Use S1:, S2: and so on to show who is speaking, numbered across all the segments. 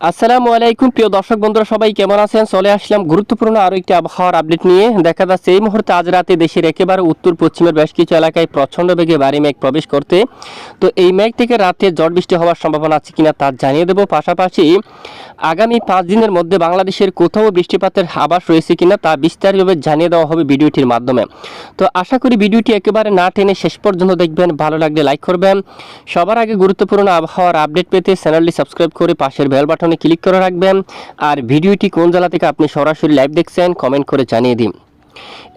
S1: আসসালামু আলাইকুম, প্রিয় দর্শক বন্ধুরা, সবাই কেমন আছেন? চলে আসলাম গুরুত্বপূর্ণ আরও একটি আবহাওয়ার আপডেট নিয়ে। দেখা যাচ্ছে, এই মুহূর্তে আজ রাতে দেশের একেবারে উত্তর পশ্চিমের বেশ কিছু এলাকায় প্রচণ্ড বেগে ভারী মেঘ প্রবেশ করতে তো এই মেঘ থেকে রাতে ঝড় বৃষ্টি হওয়ার সম্ভাবনা আছে কিনা তা জানিয়ে দেবো। পাশাপাশি আগামী পাঁচ দিনের মধ্যে বাংলাদেশের কোথাও বৃষ্টিপাতের আবাস রয়েছে কিনা তা বিস্তারিতভাবে জানিয়ে দেওয়া হবে ভিডিওটির মাধ্যমে। তো আশা করি ভিডিওটি একেবারে না টেনে শেষ পর্যন্ত দেখবেন। ভালো লাগলে লাইক করবেন। সবার আগে গুরুত্বপূর্ণ আবহাওয়ার আপডেট পেতে চ্যানেলটি সাবস্ক্রাইব করে পাশের বেল বাটনে ক্লিক করে রাখবেন। আর ভিডিওটি কোন জেলা থেকে আপনি সরাসরি লাইভ দেখছেন কমেন্ট করে জানিয়ে দিন।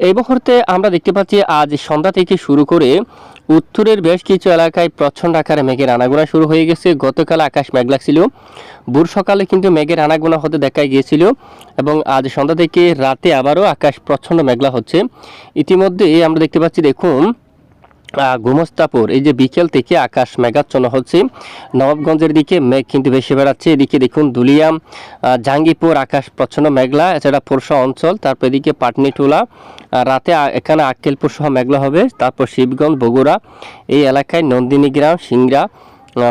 S1: এই মুহূর্তে আমরা দেখতে পাচ্ছি, আজ সন্ধ্যা থেকে শুরু করে উত্তরের বেশ কিছু এলাকায় প্রচণ্ড আকারে মেঘের আনাগোনা শুরু হয়ে গেছে। গতকাল আকাশ মেঘলা ছিল। ভোর সকালে কিন্তু মেঘের আনাগোনা হতে দেখা গিয়েছিল এবং আজ সন্ধ্যা থেকে রাতে আবারও আকাশ প্রচণ্ড মেঘলা হচ্ছে। ইতিমধ্যে আমরা দেখতে পাচ্ছি, দেখুন গোমস্তাপুর, এই যে বিকেল থেকে আকাশ মেঘাচ্ছন্ন হচ্ছে। নবাবগঞ্জের দিকে মেঘ কিন্তু বেশি বেড়াচ্ছে। এদিকে দেখুন দুলিয়াম জাঙ্গিপুর আকাশ প্রচ্ছন্ন মেঘলা, এছাড়া পোরশা অঞ্চল, তারপর এদিকে পাটনিটুলা রাতে এখানে আক্কেলপুর সহ মেঘলা হবে। তারপর শিবগঞ্জ, বগুড়া, এই এলাকায় নন্দিনী গ্রাম সিংড়া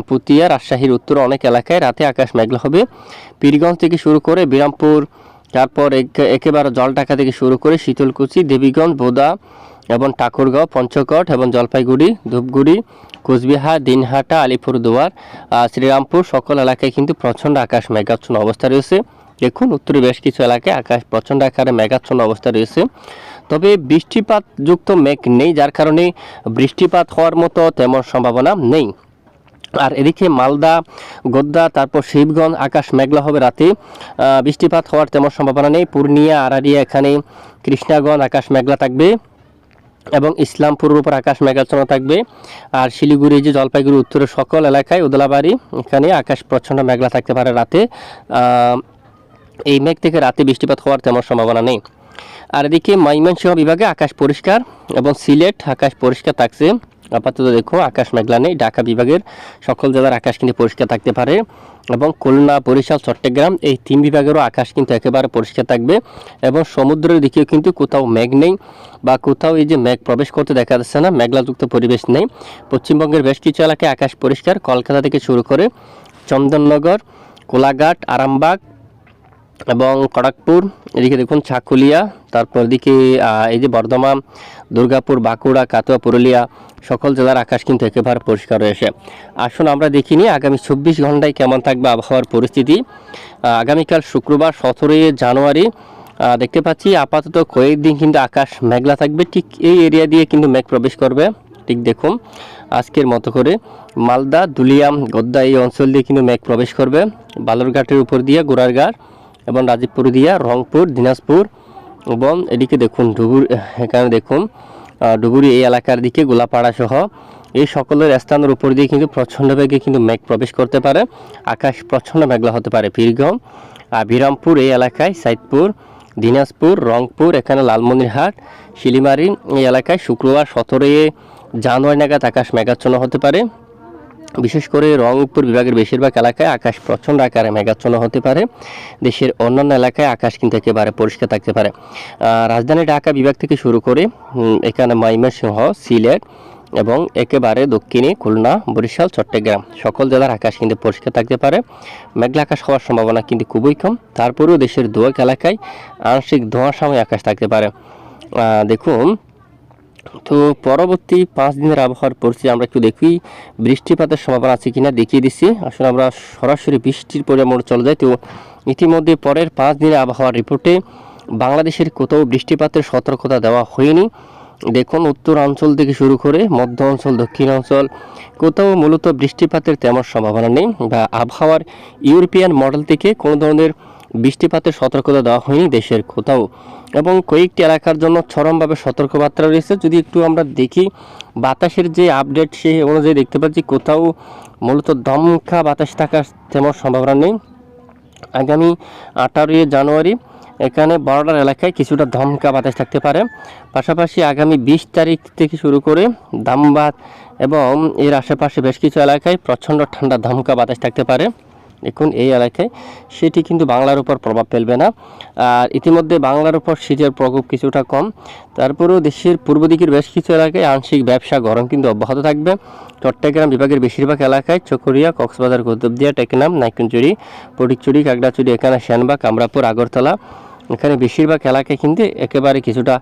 S1: পুতিয়া, রাজশাহীর উত্তর অনেক এলাকায় রাতে আকাশ মেঘলা হবে। পীরগঞ্জ থেকে শুরু করে বিরামপুর, তারপর এক- একেবারে জলঢাকা থেকে শুরু করে শীতলকুচি, দেবীগঞ্জ, বোদা এবং ঠাকুরগাঁও, পঞ্চকট এবং জলপাইগুড়ি, ধূপগুড়ি, কোচবিহার, দিনহাটা, আলিপুরদুয়ার শ্রীরামপুর সকল এলাকায় কিন্তু প্রচণ্ড আকাশ মেঘাচ্ছন্ন অবস্থা রয়েছে। দেখুন, উত্তরে বেশ কিছু এলাকায় আকাশ প্রচণ্ড আকারে মেঘাচ্ছন্ন অবস্থা রয়েছে। তবে বৃষ্টিপাত যুক্ত মেঘ নেই, যার কারণে বৃষ্টিপাত হওয়ার মতো তেমন সম্ভাবনা নেই। আর এদিকে মালদা গোদ্দা তারপর শিবগঞ্জ আকাশ মেঘলা হবে রাতে। বৃষ্টিপাত হওয়ার তেমন সম্ভাবনা নেই। পূর্ণিয়া, আরারিয়া এখানে কৃষ্ণাগঞ্জ আকাশ মেঘলা থাকবে। এবং ইসলামপুরের উপর আকাশ মেঘাচ্ছন্ন থাকবে। আর শিলিগুড়ি যে জলপাইগুড়ি উত্তরের সকল এলাকায় উদলাবাড়ি এখানে আকাশ প্রচণ্ড মেঘলা থাকতে পারে রাতে। এই মেঘ থেকে রাতে বৃষ্টিপাত হওয়ার তেমন সম্ভাবনা নেই। আর এদিকে ময়মনসিংহ বিভাগে আকাশ পরিষ্কার এবং সিলেট আকাশ পরিষ্কার থাকছে। আপাতত দেখো, আকাশ মেঘলা নেই, ঢাকা বিভাগের সকল জেলার আকাশ কিন্তু পরিষ্কার থাকতে পারে এবং খুলনা, বরিশাল, চট্টগ্রাম এই তিন বিভাগেরও আকাশ কিন্তু একেবারে পরিষ্কার থাকবে এবং সমুদ্রের দিকেও কিন্তু কোথাও মেঘ নেই বা কোথাও এই যে মেঘ প্রবেশ করতে দেখা যাচ্ছে না, মেঘলাযুক্ত পরিবেশ নেই। পশ্চিমবঙ্গের বেশ কিছু এলাকায় আকাশ পরিষ্কার, কলকাতা থেকে শুরু করে চন্দননগর, কোলাঘাট, আরামবাগ এবং খড়গপুর এদিকে দেখুন চাকুলিয়া তারপর দিকে এই যে বর্ধমান, দুর্গাপুর, বাঁকুড়া কাতুয়া পুরুলিয়া, সকল জেলার আকাশ কিন্তু একেবারে পরিষ্কার রয়েছে। আসুন আমরা দেখিনি আগামী চব্বিশ ঘন্টায় কেমন থাকবে আবহাওয়ার পরিস্থিতি। আগামীকাল শুক্রবার সতেরোই জানুয়ারি দেখতে পাচ্ছি আপাতত কয়েকদিন কিন্তু আকাশ মেঘলা থাকবে, ঠিক এই এরিয়া দিয়ে কিন্তু মেঘ প্রবেশ করবে, ঠিক দেখুন। আজকের মতো করে মালদা, দুলিয়াম গদ্দা এই অঞ্চল দিয়ে কিন্তু মেঘ প্রবেশ করবে, বালুরঘাটের উপর দিয়ে গোড়ারঘাট এবং রাজীবপুর দিয়া রংপুর, দিনাজপুর এবং এদিকে দেখুন ডুবুর, এখানে দেখুন ডুবুরি এই এলাকার দিকে গোলাপাড়া সহ এই সকলের স্থানের উপর দিয়ে কিন্তু প্রচণ্ড বেগে কিন্তু মেঘ প্রবেশ করতে পারে। আকাশ প্রচণ্ড মেঘলা হতে পারে। বীরগম আর বিরামপুর এই এলাকায়, সাইদপুর, দিনাজপুর, রংপুর, এখানে লালমনিরহাট, শিলিমারি এই এলাকায় শুক্রবার সতেরোই জানুয়ারি নাগাদ আকাশ মেঘাচ্ছন্ন হতে পারে। বিশেষ করে রংপুর বিভাগের বেশিরভাগ এলাকায় আকাশ প্রচণ্ড আকারে মেঘাচ্ছন্ন হতে পারে। দেশের অন্যান্য এলাকায় আকাশ কিন্তু একেবারে পরিষ্কার থাকতে পারে। রাজধানী ঢাকা বিভাগ থেকে শুরু করে এখানে ময়মনসিংহ, সিলেট এবং একেবারে দক্ষিণে খুলনা, বরিশাল, চট্টগ্রাম সকল জেলার আকাশ কিন্তু পরিষ্কার থাকতে পারে। মেঘলা আকাশ হওয়ার সম্ভাবনা কিন্তু খুবই কম। তারপরেও দেশের দোয়াক এলাকায় আংশিক ধোঁয়াশাময় আকাশ থাকতে পারে। দেখুন তো পরবর্তী পাঁচ দিনের আবহাওয়ার পরিস্থিতি আমরা একটু দেখি। বৃষ্টিপাতের সম্ভাবনা আছে কিনা দেখিয়ে দিচ্ছি। আসলে আমরা সরাসরি বৃষ্টির পরিমাণ চলে যাই। তো ইতিমধ্যে পরের পাঁচ দিনের আবহাওয়ার রিপোর্টে বাংলাদেশের কোথাও বৃষ্টিপাতের সতর্কতা দেওয়া হয়নি। দেখুন উত্তর অঞ্চল থেকে শুরু করে মধ্য অঞ্চল, দক্ষিণ অঞ্চল, কোথাও মূলত বৃষ্টিপাতের তেমন সম্ভাবনা নেই। বা আবহাওয়ার ইউরোপিয়ান মডেল থেকে কোনো ধরনের বৃষ্টিপাতের সতর্কতা দেওয়া হয়নি দেশের কোথাও। এবং কয়েকটি এলাকার জন্য চরমভাবে সতর্কবার্তা রয়েছে। যদি একটু আমরা দেখি, বাতাসের যে আপডেট সেই অনুযায়ী দেখতে পাচ্ছি, কোথাও মূলত দমকা বাতাস থাকার তেমন সম্ভাবনা নেই। আগামী আঠারোই জানুয়ারি এখানে বর্ডার এলাকায় কিছুটা ধমকা বাতাস থাকতে পারে। পাশাপাশি আগামী বিশ তারিখ থেকে শুরু করে দামবাদ এবং এর আশেপাশে বেশ কিছু এলাকায় প্রচণ্ড ঠান্ডা ধমকা বাতাস থাকতে পারে। দেখুন, এই এলাকায় সেটি কিন্তু বাংলার উপর প্রভাব ফেলবে না। আর ইতিমধ্যে বাংলার উপর শীতের প্রকোপ কিছুটা কম। তারপরেও দেশের পূর্ব দিকের বেশ কিছু এলাকায় আংশিক ব্যবসা গরম কিন্তু অব্যাহত থাকবে। চট্টগ্রাম বিভাগের বেশিরভাগ এলাকায় চকরিয়া, কক্সবাজার, কুতুবদিয়া, টেকনাম নাইকুঞ্চুরি পটিকচুরি, কাকড়াচুরি, এখানে শ্যানবাগ কামরাপুর, আগরতলা এখানে বেশিরভাগ এলাকায় কিন্তু একেবারে কিছুটা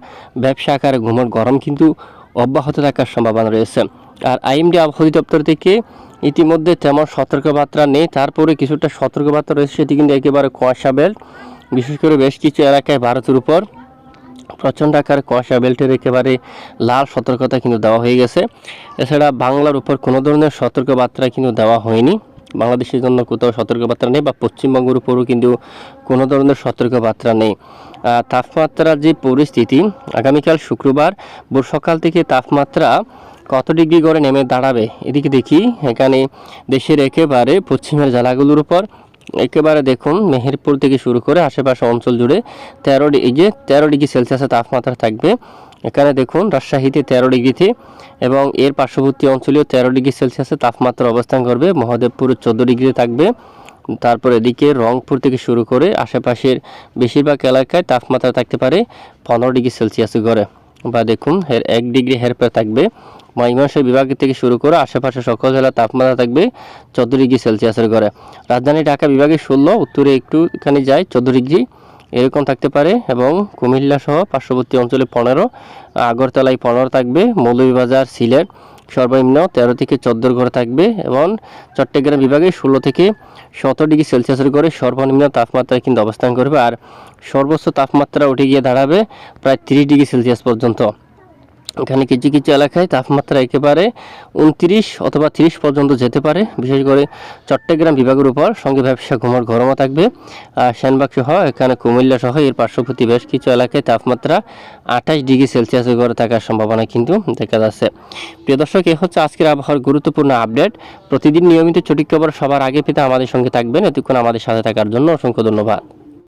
S1: ব্যবসা আকারে ঘুমট গরম কিন্তু অব্যাহত থাকার সম্ভাবনা রয়েছে। আর আইএমডি আবহাওয়া দপ্তর থেকে ইতিমধ্যে তেমন সতর্কবার্তা নেই। তারপরে কিছুটা সতর্কবার্তা রয়েছে, সেটি কিন্তু একেবারে কুয়াশা বেল্ট। বিশেষ করে বেশ কিছু এলাকায় ভারতের উপর প্রচণ্ড আকার কুয়াশা বেল্টের একেবারে লাল সতর্কতা কিন্তু দেওয়া হয়ে গেছে। এছাড়া বাংলার উপর কোনো ধরনের সতর্কবার্তা কিন্তু দেওয়া হয়নি। বাংলাদেশের জন্য কোথাও সতর্কবার্তা নেই বা পশ্চিমবঙ্গের উপরও কিন্তু কোনো ধরনের সতর্কবার্তা নেই। তাপমাত্রার যে পরিস্থিতি, আগামীকাল শুক্রবার ভোর সকাল থেকে তাপমাত্রা কত ডিগ্রি করে নেমে দাঁড়াবে? এদিকে দেখি, এখানে দেশের একেবারে পশ্চিমের জেলাগুলোর উপর। একেবারে দেখুন, মেহেরপুর থেকে শুরু করে আশেপাশে অঞ্চল জুড়ে তেরো যে তেরো ডিগ্রি সেলসিয়াসের তাপমাত্রা থাকবে। এখানে দেখুন, রাজশাহীতে তেরো ডিগ্রিতে এবং এর পার্শ্ববর্তী অঞ্চলেও তেরো ডিগ্রি সেলসিয়াসের তাপমাত্রা অবস্থান করবে। মহাদেবপুর চোদ্দ ডিগ্রি থাকবে। তারপর এদিকে রংপুর থেকে শুরু করে আশেপাশের বেশিরভাগ এলাকায় তাপমাত্রা থাকতে পারে পনেরো ডিগ্রি সেলসিয়াস করে বা দেখুন, এর এক ডিগ্রি হেরপে থাকবে। ময়মনসিংহ বিভাগ থেকে শুরু করে আশেপাশে সকল জেলার তাপমাত্রা থাকবে চোদ্দ ডিগ্রি সেলসিয়াসের ঘরে। রাজধানী ঢাকা বিভাগে ষোলো, উত্তরে একটু এখানে যায় চোদ্দ ডিগ্রি, এরকম থাকতে পারে এবং কুমিল্লা সহ পার্শ্ববর্তী অঞ্চলে পনেরো, আগরতলায় পনেরো থাকবে, মৌলভীবাজার, সিলেট সর্বনিম্ন তেরো থেকে চোদ্দোর ঘরে থাকবে এবং চট্টগ্রাম বিভাগে ষোলো থেকে সতেরো ডিগ্রি সেলসিয়াসের ঘরে সর্বনিম্ন তাপমাত্রায় কিন্তু অবস্থান করবে। আর সর্বোচ্চ তাপমাত্রা উঠে গিয়ে দাঁড়াবে প্রায় তিরিশ ডিগ্রি সেলসিয়াস পর্যন্ত। এখানে কিছু কিছু এলাকায় তাপমাত্রা একেবারে উনত্রিশ অথবা তিরিশ পর্যন্ত যেতে পারে। বিশেষ করে চট্টগ্রাম বিভাগের উপর সঙ্গে ব্যবসা ঘুমার গরমও থাকবে। আর সেনবাগ সহ এখানে কুমিল্লা সহ এর পার্শ্ববর্তী বেশ কিছু এলাকায় তাপমাত্রা আঠাশ ডিগ্রি সেলসিয়াসের ঘরে থাকার সম্ভাবনা কিন্তু দেখা যাচ্ছে। প্রিয় দর্শক, এ হচ্ছে আজকের আবহাওয়ার গুরুত্বপূর্ণ আপডেট। প্রতিদিন নিয়মিত ছুটি খবর সবার আগে পেতে আমাদের সঙ্গে থাকবেন। এতক্ষণ আমাদের সাথে থাকার জন্য অসংখ্য ধন্যবাদ।